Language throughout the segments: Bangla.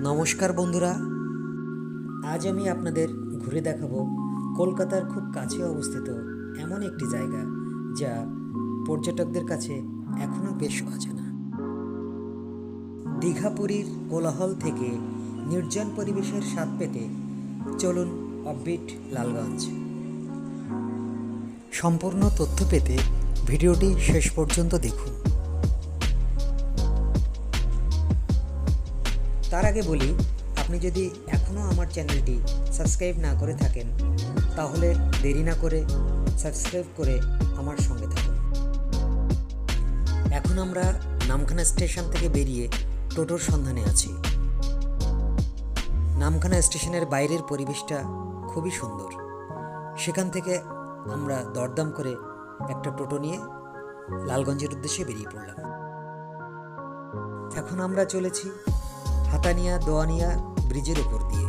নমস্কার বন্ধুরা। আজ আমি আপনাদের ঘুরে দেখাবো কলকাতার খুব কাছে অবস্থিত এমন একটি জায়গা যা পর্যটকদের কাছে এখনও বেশ অজানা। দীঘাপুরীর কোলাহল থেকে নির্জন পরিবেশের স্বাদ পেতে চলুন অববিট লালগঞ্জ। সম্পূর্ণ তথ্য পেতে ভিডিওটি শেষ পর্যন্ত দেখুন। তার আগে বলি, আপনি যদি এখনও আমার চ্যানেলটি সাবস্ক্রাইব না করে থাকেন, তাহলে দেরি না করে সাবস্ক্রাইব করে আমার সঙ্গে থাকুন। এখন আমরা নামখানা স্টেশন থেকে বেরিয়ে টোটোর সন্ধানে আছি। নামখানা স্টেশনের বাইরের পরিবেশটা খুবই সুন্দর। সেখান থেকে আমরা দরদাম করে একটা টোটো নিয়ে লালগঞ্জের উদ্দেশ্যে বেরিয়ে পড়লাম। এখন আমরা চলেছি হাতানিয়া দোয়ানিয়া ব্রিজের উপর দিয়ে।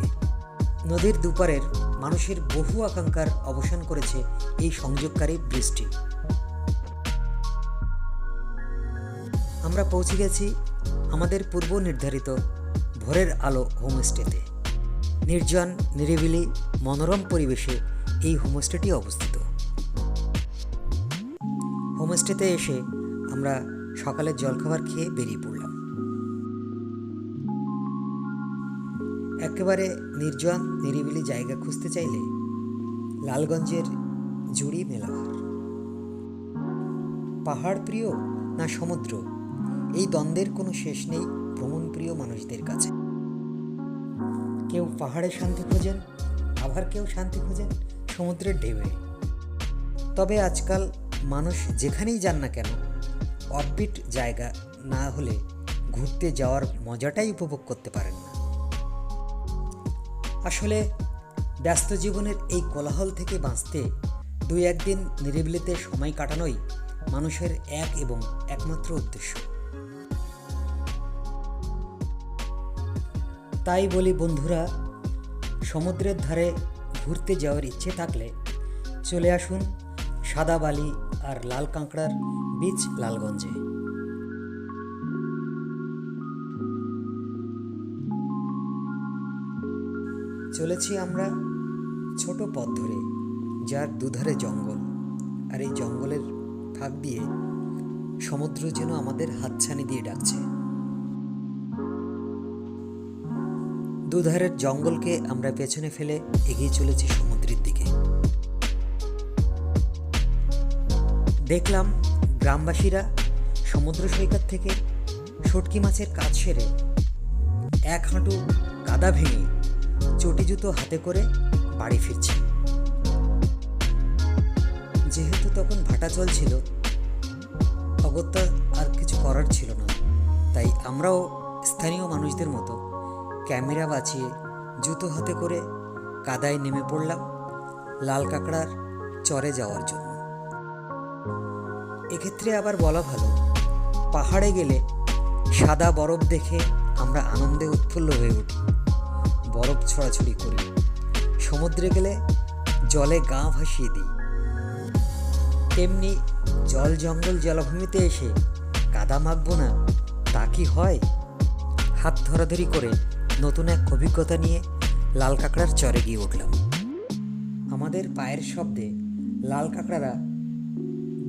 নদীর দুপারের মানুষের বহু আকাঙ্ক্ষার অবসান করেছে এই সংযোগকারী ব্রিজটি। আমরা পৌঁছে গেছি আমাদের পূর্ব নির্ধারিত ভোরের আলো হোমস্টেতে। নির্জন, নিরিবিলি, মনোরম পরিবেশে এই হোমস্টেটি অবস্থিত। হোমস্টেতে এসে আমরা সকালের জলখাবার খেয়ে বেরিয়ে পড়লাম। একেবারে নির্জন, নিরিবিলি জায়গা খুঁজতে চাইলে লালগঞ্জের জুড়ি মেলাঘর পাহাড় প্রিয় না সমুদ্র? এই দ্বন্দ্বের কোনো শেষ নেই ভ্রমণপ্রিয় মানুষদের কাছে। কেউ পাহাড়ে শান্তি খোঁজেন, আবার কেউ শান্তি খোঁজেন সমুদ্রের ঢেউয়ে। তবে আজকাল মানুষ যেখানেই যান না কেন অফবিট জায়গা না হলে ঘুরতে যাওয়ার মজাটাই উপভোগ করতে পারেন না। আসলে ব্যস্ত জীবনের এই কোলাহল থেকে বাঁচতে দুই একদিন নিরিবিলিতে সময় কাটানোই মানুষের এক এবং একমাত্র উদ্দেশ্য। তাই বলি বন্ধুরা, সমুদ্রের ধারে ঘুরতে যাওয়ার ইচ্ছে থাকলে চলে আসুন সাদা বালি আর লাল কাঁকড়ার বীচ লালগঞ্জে। চলেছি আমরা ছোট পথ ধরে, যার দুধারে জঙ্গল। আর এই জঙ্গলের ফাঁক দিয়ে সমুদ্র যেন আমাদের হাতছানি দিয়ে ডাকছে। দুধারের জঙ্গলকে আমরা পেছনে ফেলে এগিয়ে চলেছি সমুদ্রের দিকে। দেখলাম গ্রামবাসীরা সমুদ্র সৈকত থেকে শুটকি মাছের কাজ সেরে এক হাঁটু কাদা ভেঙে চটি জুতো হাতে করে বাড়ি ফিরছি। যেহেতু তখন ভাটা চলছিল অগত্যা আর কিছু করার ছিল না। তাই আমরাও স্থানীয় মানুষদের মতো ক্যামেরা বাঁচিয়ে জুতো হাতে করে কাদায় নেমে পড়লাম লাল কাঁকড়ার চরে যাওয়ার জন্য। এক্ষেত্রে আবার বলা ভালো, পাহাড়ে গেলে সাদা বরফ দেখে আমরা আনন্দে উৎফুল্ল হয়ে উঠি। বরফ ছড়াছড়ি করি। সমুদ্রে গেলে জলে গা ভাসিয়ে দিই। তেমনি জল জঙ্গল জলাভূমিতে এসে কাদা মাখবো না, তা কি হয়? হাত ধরাধরি করে নতুন এক অভিজ্ঞতা নিয়ে লাল কাঁকড়ার চরে গিয়ে উঠলাম। আমাদের পায়ের শব্দে লাল কাঁকড়ারা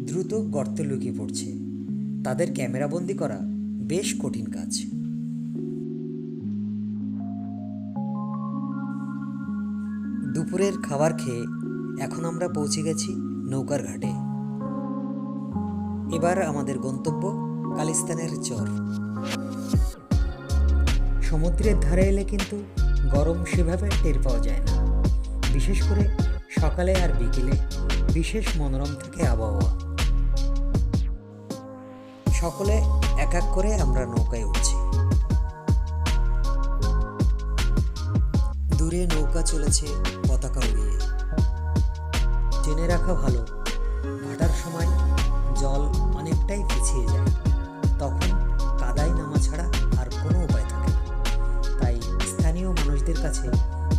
দ্রুত গর্তে লুকিয়ে পড়ছে। তাদের ক্যামেরাবন্দি করা বেশ কঠিন কাজ। দুপুরের খাবার খেয়ে এখন আমরা পৌঁছে গেছি নৌকার ঘাটে। এবার আমাদের গন্তব্য কালিস্তানের চর। সমুদ্রের ধারে এলে কিন্তু গরম সেভাবে টের পাওয়া যায় না। বিশেষ করে সকালে আর বিকেলে বিশেষ মনোরম থাকে আবহাওয়া। সকলে এক এক করে আমরা নৌকায় উঠছি। দূরে নৌকা চলেছে পতাকা উড়িয়ে। জেনে রাখা ভালো। ভাটার সময় জল অনেকটাই পিছিয়ে যায়। তখন কাদায় নামা ছাড়া আর কোনো উপায় থাকে না। তাই স্থানীয় মানুষদের কাছে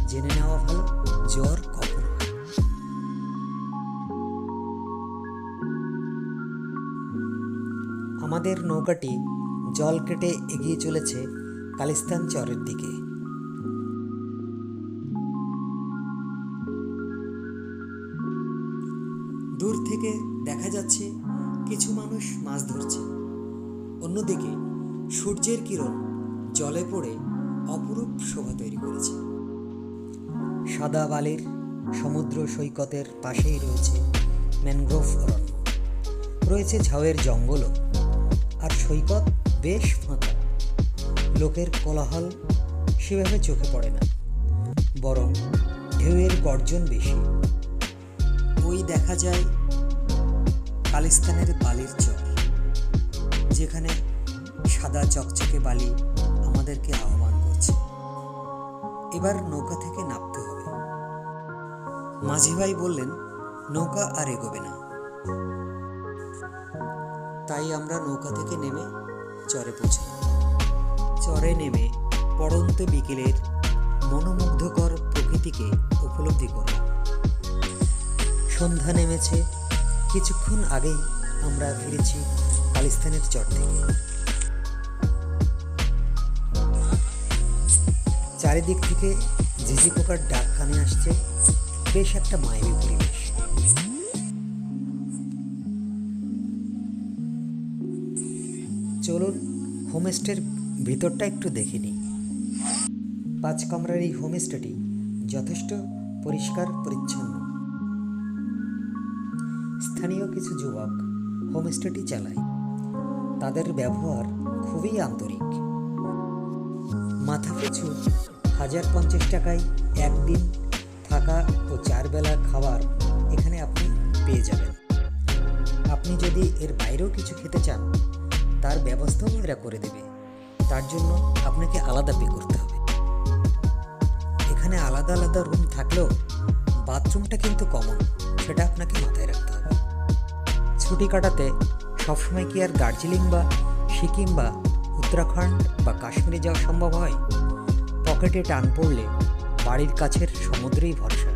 জেনে নেওয়া ভালো, জ্বর কখন আমাদের নৌকাটি জল কেটে এগিয়ে চলেছে কালিস্তান চরের দিকে। কিছু মানুষ মাছ ধরছে। অন্যদিকে সূর্যের কিরণ জলে পড়ে অপরূপ শোভা তৈরি করেছে। সাদা বালির সমুদ্র সৈকতের পাশেই রয়েছে ম্যানগ্রোভ অরণ্য। রয়েছে ঝাউয়ের জঙ্গলও। আর সৈকত বেশ ফাঁকা। লোকের কোলাহল সেভাবে চোখে পড়ে না। বরং ঢেউয়ের গর্জন বেশি। ওই দেখা যায় কালিস্তানের বালির চর, যেখানে সাদা চকচকে বালি আমাদেরকে আহ্বান করছে। এবার নৌকা থেকে নামতে হবে। মাঝি ভাই বললেন, নৌকা আর এগোবে না। তাই আমরা নৌকা থেকে নেমে চরে পৌঁছলাম। চরে নেমে পড়ন্ত বিকেলের মনোমুগ্ধকর প্রকৃতিকে উপলব্ধি করলাম। সন্ধ্যা নেমেছে কিছুক্ষণ আগেই আমরা ফিরেছি পাকিস্তানের চর থেকে। চারিদিক থেকে ঝিঝি পোকার ডাক কানে আসছে, বেশ একটা মায়াবী পরিবেশ। চলুন, হোমস্টের ভিতরটা একটু দেখে নিই। পাঁচ কামরার এই হোমস্টেটি যথেষ্ট পরিষ্কার, পরিচ্ছন্ন। স্থানীয় কিছু যুবক হোমস্টেটি চালায়। তাদের ব্যবহার খুবই আন্তরিক। মাথা পিছু হাজার পঞ্চাশ টাকায় একদিন থাকা ও চার বেলা খাবার এখানে আপনি পেয়ে যাবেন। আপনি যদি এর বাইরেও কিছু খেতে চান, তার ব্যবস্থাও এরা করে দেবে। তার জন্য আপনাকে আলাদা পে করতে হবে। এখানে আলাদা আলাদা রুম থাকলেও বাথরুমটা কিন্তু কমন, সেটা আপনাকে মাথায় রাখতে ছুটি কাটাতে সবসময় কি আর দার্জিলিং বা সিকিম বা উত্তরাখণ্ড বা কাশ্মীরে যাওয়া সম্ভব হয়? পকেটে টান পড়লে বাড়ির কাছের সমুদ্রেই ভরসা।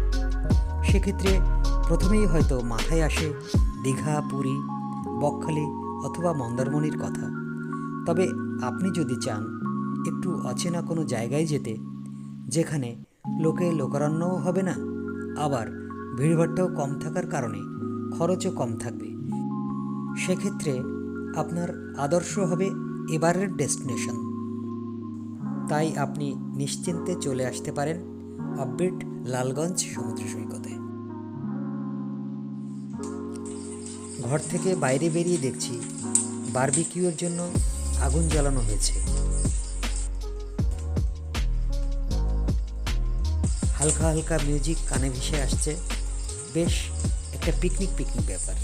সেক্ষেত্রে প্রথমেই হয়তো মাথায় আসে দীঘা, পুরী, বকখালি অথবা মন্দারমণির কথা। তবে আপনি যদি চান একটু অচেনা কোনো জায়গায় যেতে, যেখানে লোকে লোকারণ্যও হবে না, আবার ভিড়ভাট্টাও কম থাকার কারণে খরচও কম থাকবে। সেক্ষেত্রে আপনার আদর্শ হবে এবারের ডেস্টিনেশন। তাই আপনি নিশ্চিন্তে চলে আসতে পারেন আপডেট লালগঞ্জ সমুদ্র সৈকতে। ঘর থেকে বাইরে বেরিয়ে দেখছি বারবিকিউর জন্য আগুন জ্বালানো হয়েছে। হালকা হালকা মিউজিক কানে ভেসে আসছে। বেশ একটা পিকনিক পিকনিক ব্যাপার।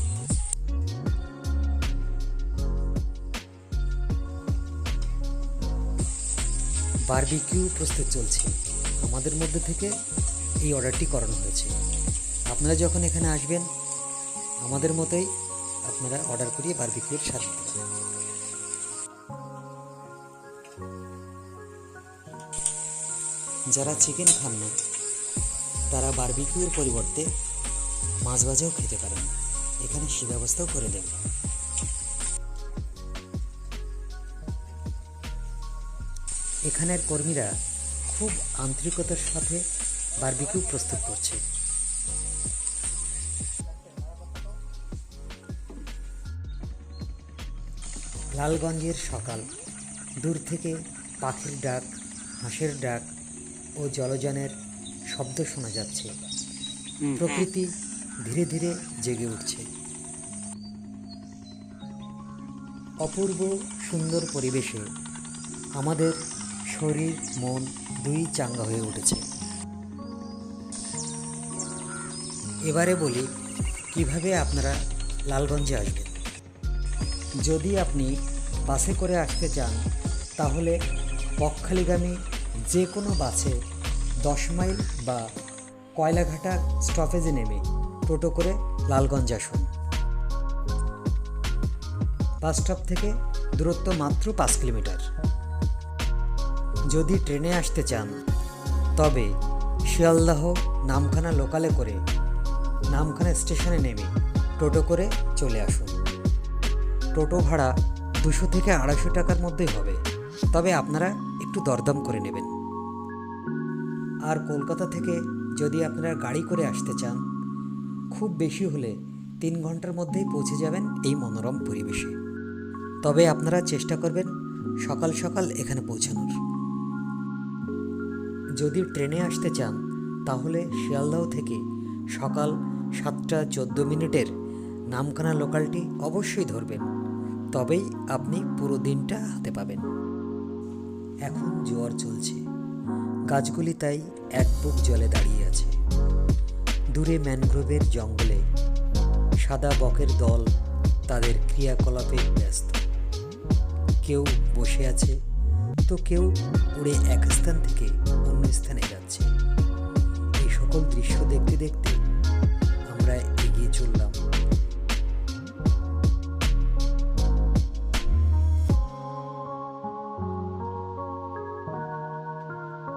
বারবিকিউ প্রস্তুত চলছে। আমাদের মধ্যে থেকে এই অর্ডারটি করানো হয়েছে। আপনারা যখন এখানে আসবেন, আমাদের মতোই আপনারা অর্ডার করিয়ে বারবিকিউর স্বাদ পারেন। যারা চিকেন খান না, তারা বারবিকিউর পরিবর্তে মাছ ভাজাও খেতে পারেন। এখানে সে ব্যবস্থাও করে দেবে। এখানের কর্মীরা খুব আন্তরিকতার সাথে বারবিকিউ প্রস্তুত করছে। লালগঞ্জের সকাল। দূর থেকে পাখির ডাক হাঁসের ডাক ও জলযানের শব্দ শোনা যাচ্ছে। প্রকৃতি ধীরে ধীরে জেগে উঠছে। অপূর্ব সুন্দর পরিবেশে আমাদের শরীর, মন দুই চাঙ্গা হয়ে উঠেছে। এবারে বলি, কীভাবে আপনারা লালগঞ্জে আসবেন? যদি আপনি বাসে করে আসতে চান, তাহলে বকখালিগামী যে কোনো বাসে দশ মাইল বা কয়লাঘাটা স্টপেজে নেমে টোটো করে লালগঞ্জ আসুন। বাস স্টপ থেকে দূরত্ব মাত্র পাঁচ কিলোমিটার। যদি ট্রেনে আসতে চান, তবে শিয়ালদাহ নামখানা লোকালে করে নামখানা স্টেশনে নেমে টোটো করে চলে আসুন। টোটো ভাড়া দুশো থেকে আড়াইশো টাকার মধ্যেই হবে, তবে আপনারা একটু দরদাম করে নেবেন। আর কলকাতা থেকে যদি আপনারা গাড়ি করে আসতে চান, খুব বেশি হলে তিন ঘণ্টার মধ্যেই পৌঁছে যাবেন এই মনোরম পরিবেশে। তবে আপনারা চেষ্টা করবেন সকাল সকাল এখানে পৌঁছানোর। যদি ট্রেনে আসতে চান, তাহলে শিয়ালদাহ থেকে সকাল সাতটা চোদ্দ মিনিটের নামখানা লোকালটি অবশ্যই ধরবেন। তবেই আপনি পুরো দিনটা হাতে পাবেন। এখন জোয়ার চলছে। গাছগুলি তাই এক বুক জলে দাঁড়িয়ে আছে। দূরে ম্যানগ্রোভের জঙ্গলে সাদা বকের দল তাদের ক্রিয়াকলাপে ব্যস্ত। কেউ বসে আছে তো কেউ উড়ে এক স্থান থেকে অন্য স্থানে যাচ্ছে। এই সকল দৃশ্য দেখতে দেখতে আমরা এগিয়ে চললাম।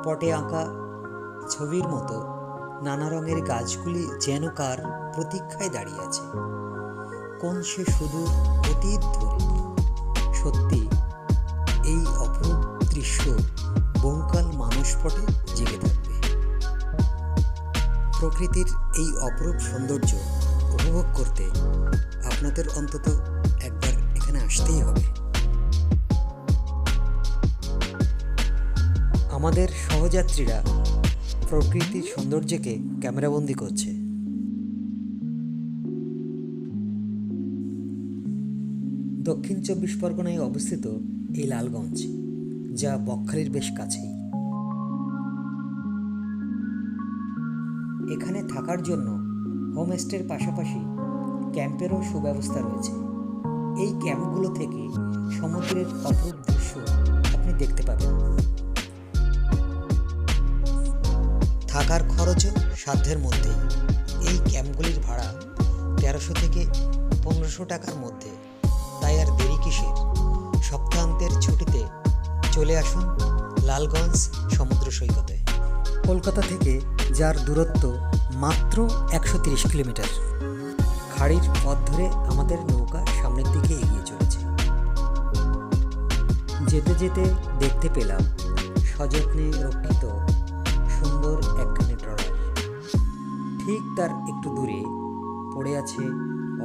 পটে আঁকা ছবির মতো নানা রঙের গাছগুলি যেন কার প্রতীক্ষায় দাঁড়িয়ে আছে। কোন সে সুদূর অতীত ধরে? সত্যি বহুকাল জেগে থাকবে। প্রকৃতির এই অপরূপ সৌন্দর্য উপভোগ করতে আপনাদের অন্তত একবার এখানে আসতেই হবে। আমাদের সহযাত্রীরা প্রকৃতির সৌন্দর্যকে ক্যামেরাবন্দি করছে। দক্ষিণ চব্বিশ পরগনায় অবস্থিত এই লালগঞ্জ, যা বকখালির বেশ কাছেই। এখানে থাকার জন্য হোমস্টের পাশাপাশি ক্যাম্পেরও সুব্যবস্থা রয়েছে। এই ক্যাম্পগুলো থেকে সমুদ্রের অপরূপ দৃশ্য আপনি দেখতে পাবেন। থাকার খরচও সাধ্যের মধ্যেই। এই ক্যাম্পগুলির ভাড়া তেরোশো থেকে পনেরোশো টাকার মধ্যে। তাই আর দেরি কিসের? সপ্তাহান্তের ছুটিতে চলে আসুন লালগঞ্জ সমুদ্র সৈকতে। কলকাতা থেকে যার দূরত্ব মাত্র একশো তিরিশ কিলোমিটার। খাড়ির পথ ধরে আমাদের নৌকা সামনের দিকে এগিয়ে চলেছে। যেতে যেতে দেখতে পেলাম সযত্নে রক্ষিত সুন্দর একখানি ট্রলার। ঠিক তার একটু দূরে পড়ে আছে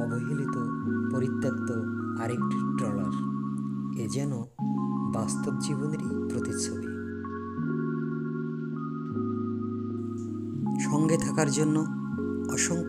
অবহেলিত, পরিত্যক্ত আরেকটি ট্রলার। এ যেন বাস্তব জীবনেরই প্রতিচ্ছবি। সঙ্গে থাকার জন্য অসংখ্য